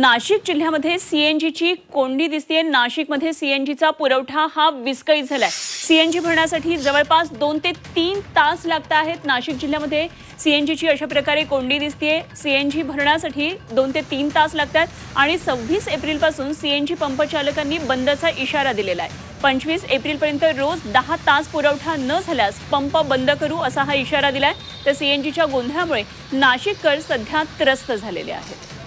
नाशिक जिल्ह्यामध्ये सीएनजीची कोंडी दिसतीये. नाशिकमध्ये सीएनजीचा पुरवठा हा विस्कळीत झालाय. सीएनजी भरण्यासाठी जवळपास दोन ते तीन तास लागत आहेत. नाशिक जिल्ह्यामध्ये सीएनजीची अशा प्रकारे कोंडी दिसतीये. सीएनजी भरण्यासाठी दोन ते तीन तास लागतात आणि सव्वीस एप्रिलपासून सीएनजी पंप चालकांनी बंदचा इशारा दिलेला आहे. पंचवीस एप्रिलपर्यंत रोज दहा तास पुरवठा न झाल्यास पंप बंद करू असा हा इशारा दिलाय. तर सीएनजीच्या गोंधळामुळे नाशिककर सध्या त्रस्त झालेले आहेत.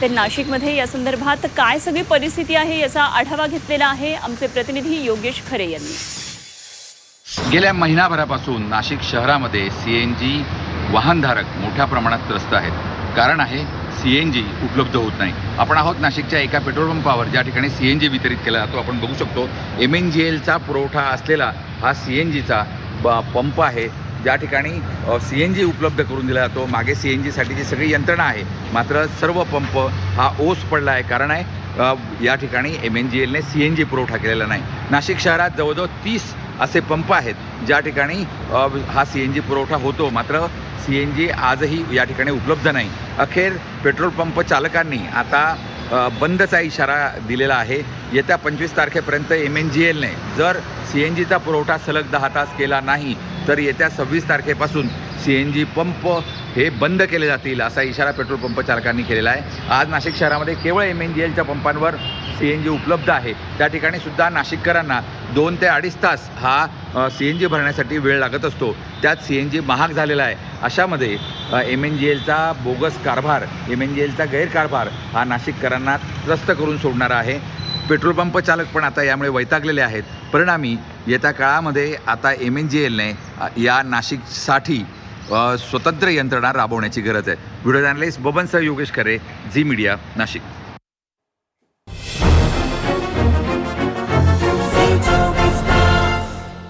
तर नाशिकमध्ये. या संदर्भात काय सगळी परिस्थिती आहे याचा आढावा घेतलेला आहे आमचे प्रतिनिधी योगेश खरे यांनी. गेल्या महिनाभरापासून नाशिक शहरामध्ये सी एन जी वाहनधारक मोठ्या प्रमाणात त्रस्त आहेत. कारण आहे सी एन जी उपलब्ध होत नाही. आपण आहोत नाशिकच्या एका पेट्रोल पंपावर ज्या ठिकाणी सी एन जी वितरित केला जातो. आपण बघू शकतो एम एन जी एलचा पुरवठा असलेला हा सी एन जीचा ब पंप आहे. ज्या ठिकाणी सी एन जी उपलब्ध करून दिला जातो. मागे सी एन जीसाठीची सगळी यंत्रणा आहे मात्र सर्व पंप हा ओस पडला आहे कारण आहे या ठिकाणी एम एन जी एलने सी एन जी पुरवठा केलेला नाही. नाशिक शहरात जवळजवळ तीस असे पंप आहेत ज्या ठिकाणी हा सी एन जी पुरवठा होतो. मात्र सी एन जी आजही या ठिकाणी उपलब्ध नाही. अखेर पेट्रोल पंप चालकांनी आता बंदचा इशारा दिलेला आहे. येत्या पंचवीस तारखेपर्यंत एम एन जी एलने जर सी एन जीचा पुरवठा सलग दहा तास केला नाही तर येत्या सव्वीस तारखेपासून सी एन जी पंप हे बंद केले जातील असा इशारा पेट्रोल पंप चालकांनी केलेला आहे. आज नाशिक शहरामध्ये केवळ एम एन जी एलच्या पंपांवर सी एन जी उपलब्ध आहे. त्या ठिकाणी सुद्धा नाशिककरांना दोन ते अडीच तास हा सी एन जी भरण्यासाठी वेळ लागत असतो. त्यात सी एन जी महाग झालेला आहे. अशामध्ये एम एन जी एलचा बोगस कारभार एम एन जी एलचा गैरकारभार हा नाशिककरांना त्रस्त करून सोडणारा आहे. पेट्रोल पंप चालक पण आता यामुळे वैतागलेले आहेत. परिणामी येत्या काळामध्ये आता एम एन जी एलने या नाशिकसाठी स्वतंत्र यंत्रणा राबवण्याची गरज आहे. व्हिडिओ जर्नलिस्ट बबनसह योगेश खरे झी मीडिया नाशिक.